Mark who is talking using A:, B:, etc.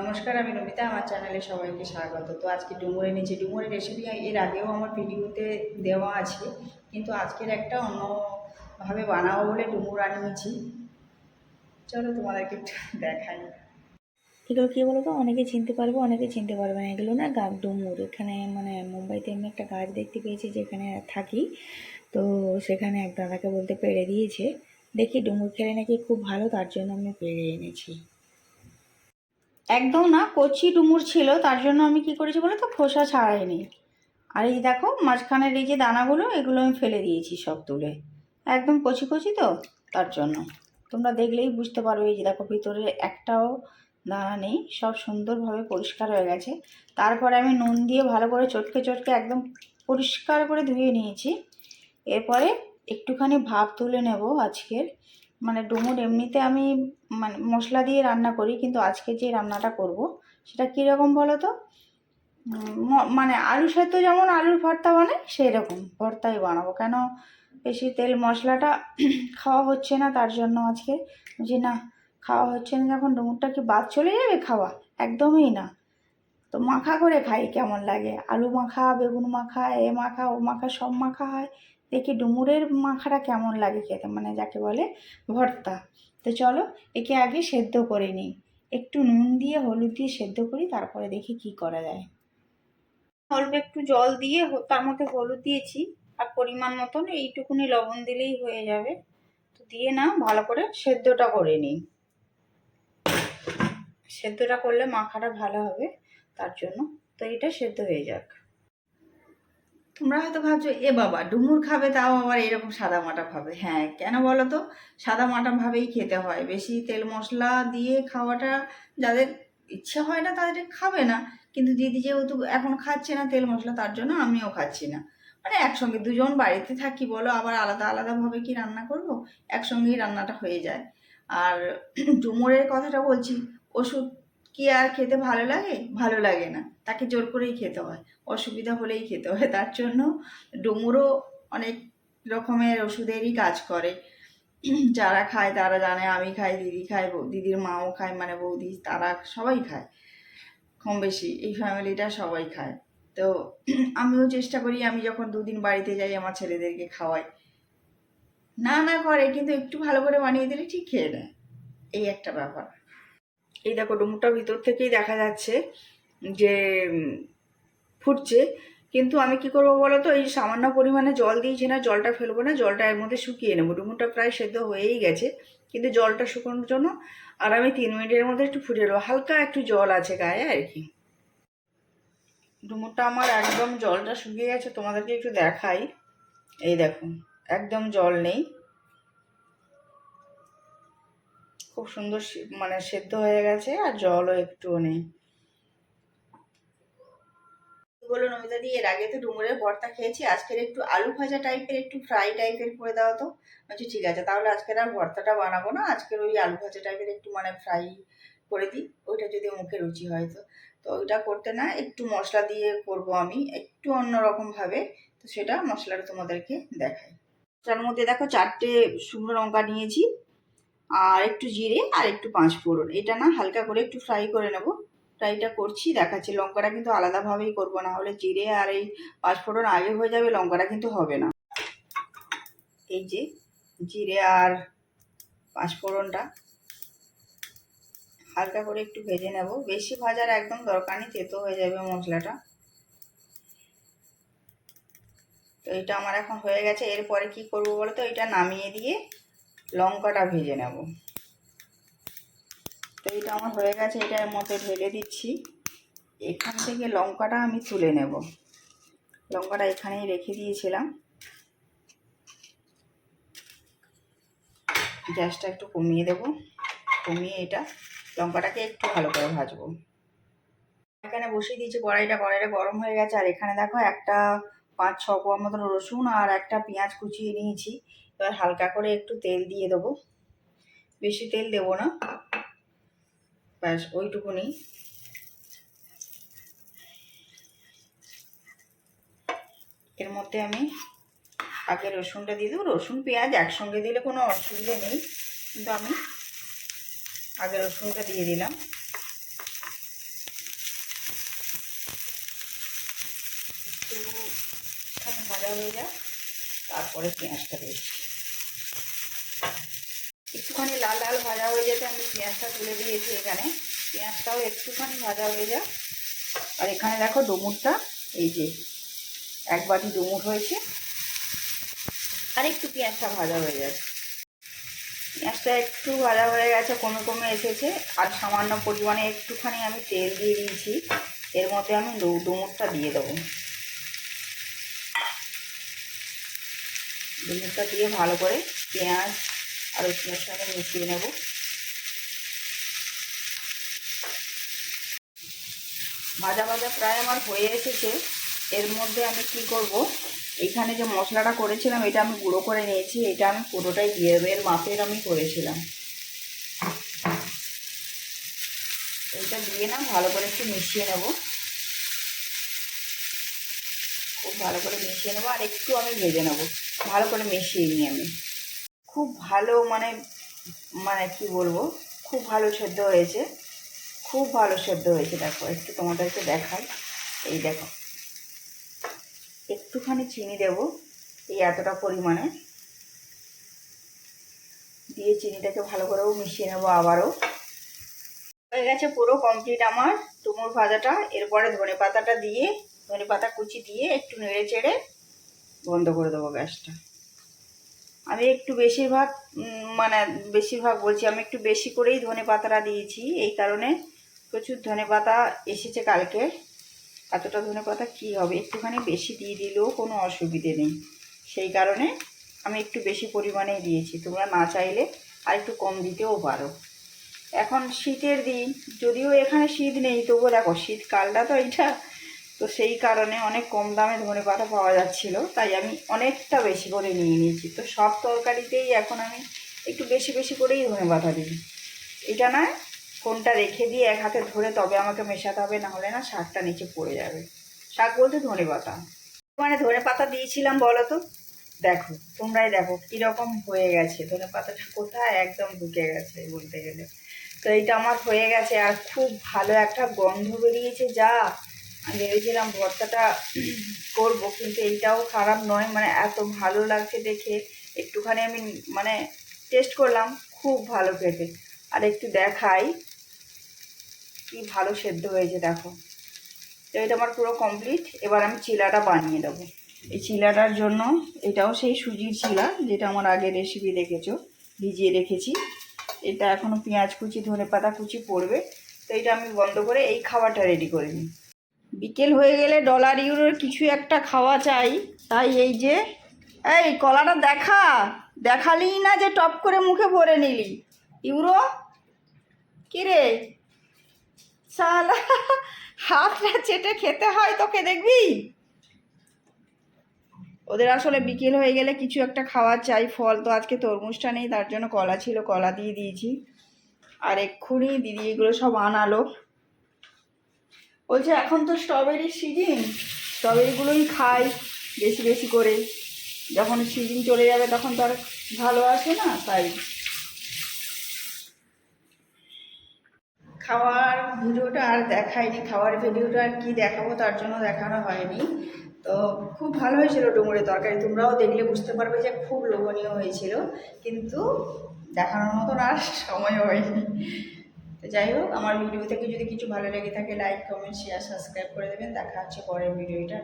A: নমস্কার, আমি নমিতা, আমার চ্যানেলে সবাইকে স্বাগত। তো আজকে ডুমুরে নিয়েছি ডুমুরের রেসিপি এর আগেও আমার ভিডিওতে দেওয়া আছে, কিন্তু আজকের একটা অন্যভাবে বানাবো বলে ডুমুর আনিয়েছি। চলো তোমাদেরকে একটু দেখাই।
B: এগুলো কী বলতো? অনেকে চিনতে পারবে, অনেকে চিনতে পারবে না। এগুলো না গাব ডুমুর। এখানে মানে মুম্বাইতে আমি একটা গাছ দেখতে পেয়েছি যেখানে থাকি। তো সেখানে এক দাদাকে বলতে পেড়ে দিয়েছে। দেখি ডুমুর খেলে নাকি খুব ভালো, তার জন্য আমি পেড়ে এনেছি।
A: একদম না, কচি ডুমুর ছিল, তার জন্য আমি কি করেছি বলো তো, খোসা ছাড়াইনি। আর এই দেখো, মাঝখানের এই যে দানাগুলো, এগুলো আমি ফেলে দিয়েছি সব তুলে। একদম কচি কচি তো, তার জন্য। তোমরা দেখলেই বুঝতে পারবে এই যে দেখো, ভিতরে একটাও দানা নেই, সব সুন্দরভাবে পরিষ্কার হয়ে গেছে। তারপরে আমি নুন দিয়ে ভালো করে চটকে চটকে একদম পরিষ্কার করে ধুয়ে নিয়েছি। এরপরে একটুখানি ভাব তুলে নেব আজকের। মানে ডুমুর এমনিতে আমি মানে মশলা দিয়ে রান্না করি, কিন্তু আজকে যে রান্নাটা করব, সেটা কীরকম বলো তো মানে আলু সেদ্ধ যেমন আলুর ভর্তা বানাই সেই রকম ভর্তাই বানাবো। কেন বেশি তেল মশলাটা খাওয়া হচ্ছে না তার জন্য আজকে। যে না, খাওয়া হচ্ছে না, যখন ডুমুরটা কি বাদ চলে যাবে খাওয়া? একদমই না। তো মাখা করে খাই, কেমন লাগে? আলু মাখা, বেগুন মাখা, এ মাখা, ও মাখা, সব মাখা হয়। দেখি ডুমুরের মাখাটা কেমন লাগে খেতে মানে যাকে বলে ভর্তা। তো চলো একে আগে সেদ্ধ করে নিই। একটু নুন দিয়ে, হলুদ দিয়ে সেদ্ধ করি, তারপরে দেখি কি করা যায়। অল্প একটু জল দিয়ে তার মধ্যে হলুদ দিয়েছি। আর পরিমাণ মতন এইটুকুনি লবণ দিলেই হয়ে যাবে। তো দিয়ে না ভালো করে সেদ্ধটা করে নিই। সেদ্ধটা করলে মাখাটা ভালো হবে, তার জন্য। তো এটা সেদ্ধ হয়ে যাক। তোমরা হয়তো ভাবছ, এ বাবা, ডুমুর খাবে, তাও আবার এরকম সাদা মাটা ভাবে। হ্যাঁ কেন বলো তো? সাদা মাটা ভাবেই খেতে হয়। বেশি তেল মশলা দিয়ে খাওয়াটা যাদের ইচ্ছে হয় না, তাদের খাবে না। কিন্তু দিদি যেহেতু এখন খাচ্ছে না তেল মশলা, তার জন্য আমিও খাচ্ছি না। মানে একসঙ্গে দুজন বাড়িতে থাকি, বলো, আবার আলাদা আলাদাভাবে কি রান্না করব? একসঙ্গেই রান্নাটা হয়ে যায়। আর ডুমুরের কথাটা বলছি, ওষুধ কি আর খেতে ভালো লাগে? ভালো লাগে না। তাকে জোর করেই খেতে হয়। অসুবিধা হলেই খেতে হয়। তার জন্য ডুমুরও অনেক রকমের ওষুধেরই কাজ করে। যারা খায় তারা জানে, আমি খাই, দিদি খায় দিদির মাও খায় মানে বৌদি, তারা সবাই খায়। কম বেশি। এই ফ্যামিলিটা সবাই খায়। তো আমিও চেষ্টা করি, আমি যখন দুদিন বাড়িতে যাই, আমার ছেলেদেরকে খাওয়াই। না না, করে, কিন্তু একটু ভালো করে বানিয়ে দিলে ঠিক খেয়ে নেয়। এই একটা ব্যাপার। এই দেখো ডুমুরটা ভিতর থেকেই দেখা যাচ্ছে যে ফুটছে। কিন্তু আমি কি করব বলো তো? এই সামান্য পরিমাণে জল দিয়েছি না, জলটা ফেলব না, জলটা এর মধ্যে শুকিয়ে নেব। ডুমুরটা প্রায় সেদ্ধ হয়েই গেছে, কিন্তু জলটা শুকোনোর জন্য আর আমি তিন মিনিটের মধ্যে একটু ফুটিয়ে নেব। হালকা একটু জল আছে গায়ে আর কি। ডুমুরটা আমার একদম জলটা শুকিয়ে গেছে, তোমাদেরকে একটু দেখাই। এই দেখো, একদম জল নেই। খুব সুন্দর মানে সেদ্ধ হয়ে গেছে আর জলও একটুও নেই। বলো নমিতা দি, এর আগে তো ডুমুরের ভর্তা খেয়েছি, আজকের একটু আলু ভাজা টাইপের একটু ফ্রাই টাইপের করে দাও তো। বলছি, ঠিক আছে, তাহলে আজকের আর ভর্তাটা বানাবো না, আজকের ওই আলু ভাজা টাইপের একটু মানে ফ্রাই করে দিই, ওইটা যদি মুখে রুচি হয় তো। তো ওইটা করতে না, একটু মশলা দিয়ে করব আমি, একটু অন্যরকম ভাবে, তো সেটা মশলাটা তোমাদেরকে দেখাই। তার মধ্যে দেখো চারটে শুকনো লঙ্কা নিয়েছি আর একটু জিরে আর একটু পাঁচ ফোড়ন। এটা না হালকা করে একটু ফ্রাই করে নেব। ফ্রাইটা করছি, দেখাচ্ছি। লঙ্কাটা কিন্তু আলাদাভাবেই করব, না হলে জিরে আর এই পাঁচ ফোড়ন আগে হয়ে যাবে, লঙ্কাটা কিন্তু হবে না। এই যে জিরে আর পাঁচ ফোড়নটা হালকা করে একটু ভেজে নেব। বেশি ভাজার একদম দরকার নেই, তেতো হয়ে যাবে মশলাটা। তো এটা আমার এখন হয়ে গেছে। এরপরে কি করব বলো তো এটা নামিয়ে দিয়ে লঙ্কাটা ভেজে নেব। তো এটা আমার হয়ে গেছে এটা এর মধ্যে ঢেলে দিচ্ছি। এখান থেকে লঙ্কাটা আমি তুলে নেব। লঙ্কাটা এখানেই রেখে দিয়েছিলাম। গ্যাসটা একটু কমিয়ে দেব। কমিয়ে এটা, লঙ্কাটাকে একটু ভালো করে ভাজবো। এখানে বসিয়ে দিয়েছি কড়াইটা কড়াইটা গরম হয়ে গেছে। আর এখানে দেখো একটা পাঁচ ছ কোয়া মতন রসুন আর একটা পেঁয়াজ কুচিয়ে নিয়েছি। এবার হালকা করে একটু তেল দিয়ে দেবো। বেশি তেল দেব না। ব্যাস, ওইটুকুনি। এর মধ্যে আমি আগে রসুনটা দিয়ে দেবো। রসুন, পেঁয়াজ একসঙ্গে দিলে কোনো অসুবিধা নেই। কিন্তু আমি আগে রসুনটা দিয়ে দিলাম। একটু ভালো হয়ে যাক, তারপরে পেঁয়াজটা দিয়েছি একটুখানি লাল লাল ভাজা হয়ে যেতে আমি পেঁয়াজটা তুলে দিয়েছি এখানে। পেঁয়াজটাও একটুখানি ভাজা হয়ে যাক। আর এখানে দেখো ডুমুরটা, এই যে এক বাটি ডুমুর হয়েছে। আর একটু পেঁয়াজটা ভাজা হয়ে যাচ্ছে। পেঁয়াজটা একটু ভাজা হয়ে গেছে, কমে কমে এসেছে। আর সামান্য পরিমাণে একটুখানি আমি তেল দিয়ে দিয়েছি। এর মধ্যে আমি ডুমুরটা দিয়ে দেবো। ডুমুরটা দিয়ে ভালো করে পেঁয়াজ আর রসুনের সঙ্গে মিশিয়ে নেব। ভাজা ভাজা প্রায় আমার হয়ে এসেছে। এর মধ্যে আমি কি করব? এখানে যে মশলাটা করেছিলাম, এটা আমি গুঁড়ো করে নিয়েছি। এটা আমি পুরোটাই দিয়ে দেবো। এর মাপের আমি করেছিলাম। এইটা দিয়ে না ভালো করে একটু মিশিয়ে নেব। খুব ভালো করে মিশিয়ে নেব আর একটু আমি ভেজে নেব। ভালো করে মিশিয়ে নিই আমি। খুব ভালো মানে মানে কি বলব, খুব ভালো সেদ্ধ হয়েছে। খুব ভালো সেদ্ধ হয়েছে, দেখো, একটু তোমাদেরকে দেখাই। এই দেখো, একটুখানি চিনি দেব এই এতটা পরিমাণে। দিয়ে চিনিটাকে ভালো করেও মিশিয়ে নেব আবারও। হয়ে গেছে পুরো কমপ্লিট আমার। তুমুর ভাজাটা, এরপরে ধনে পাতাটা দিয়ে ধনে পাতা কুচি দিয়ে একটু নেড়ে চেড়ে বন্ধ করে দেবো গ্যাসটা। আমি একটু বেশিরভাগ মানে বেশিরভাগ বলছি, আমি একটু বেশি করেই ধনে পাতাটা দিয়েছি, এই কারণে প্রচুর ধনে পাতা এসেছে কালকে। এতটা ধনে পাতা কী হবে? একটুখানি বেশি দিয়ে দিলেও কোনো অসুবিধে নেই। সেই কারণে আমি একটু বেশি পরিমাণেই দিয়েছি। তোমরা না চাইলে আর একটু কম দিতেও পারো। এখন শীতের দিন, যদিও এখানে শীত নেই, তবুও দেখো, শীতকালটা তো এইটা তো সেই কারণে অনেক কম দামে ধনে পাতা পাওয়া যাচ্ছিল, তাই আমি অনেকটা বেশি করে নিয়ে নিয়েছি। তো সব তরকারিতেই এখন আমি একটু বেশি বেশি করেই ধনে পাতা দিই। এটা না ফোনটা রেখে দিয়ে এক হাতে ধরে তবে আমাকে মেশাতে হবে না হলে না শাকটা নিচে পড়ে যাবে। শাক বলতে ধনে পাতা। মানে ধনে পাতা দিয়েছিলাম বলো তো? দেখো, তোমরাই দেখো কীরকম হয়ে গেছে। ধনে পাতাটা কোথায়? একদম ঢুকে গেছে বলতে গেলে। তো এইটা আমার হয়ে গেছে আর খুব ভালো একটা গন্ধ বেরিয়েছে, যা আমি ভেবেছিলাম ভর্তাটা করব, কিন্তু এইটাও খারাপ নয়। মানে এত ভালো লাগছে দেখে। একটুখানি আমি মানে টেস্ট করলাম, খুব ভালো খেতে। আর একটু দেখাই, কি ভালো সেদ্ধ হয়েছে, দেখো। তো এটা আমার পুরো কমপ্লিট এবার আমি চিলাটা বানিয়ে দেবো। এই চিলাটার জন্য এটাও সেই সুজির চিলা, যেটা আমার আগে রেসিপি দেখেছ, ভিজিয়ে রেখেছি। এটা এখনও পেঁয়াজ কুচি ধনে পাতা কুচি পড়বে। তো এটা আমি বন্ধ করে এই খাবারটা রেডি করে নিই। বিকেল হয়ে গেলে ডলার ইউরোর কিছু একটা খাওয়া চাই। তাই এই যে, এই কলাটা দেখা। দেখালি না যে টপ করে মুখে ভরে নিলি। ইউরো কিরে? সালা হাতটা চেটে খেতে হয় তোকে, দেখবি? ওদের আসলে বিকেল হয়ে গেলে কিছু একটা খাওয়ার চাই, ফল তো আজকে তরমুজটা নেই, তার জন্য কলা ছিল, কলা দিয়ে দিয়েছি। আর এক্ষুনি দিদি এগুলো সব আনালো। বলছে, এখন তো স্ট্রবেরির সিজন স্ট্রবেরিগুলোই খাই বেশি বেশি করে। যখন সিজন চলে যাবে তখন তো আর ভালো আসে না, তাই। খাওয়ার ভিডিওটা আর দেখায়নি খাওয়ার ভিডিওটা আর কি দেখাবো তার জন্য দেখানো হয়নি। তো খুব ভালো হয়েছিল ডুমুরের তরকারি, তোমরাও দেখলে বুঝতে পারবে যে খুব লোভনীয় হয়েছিল, কিন্তু দেখানোর মতন আর সময় হয়নি। যাই হোক, আমার ভিডিও থেকে যদি কিছু ভালো লেগে থাকে লাইক কমেন্ট শেয়ার সাবস্ক্রাইব করে দেবেন। দেখা হচ্ছে পরের ভিডিওটা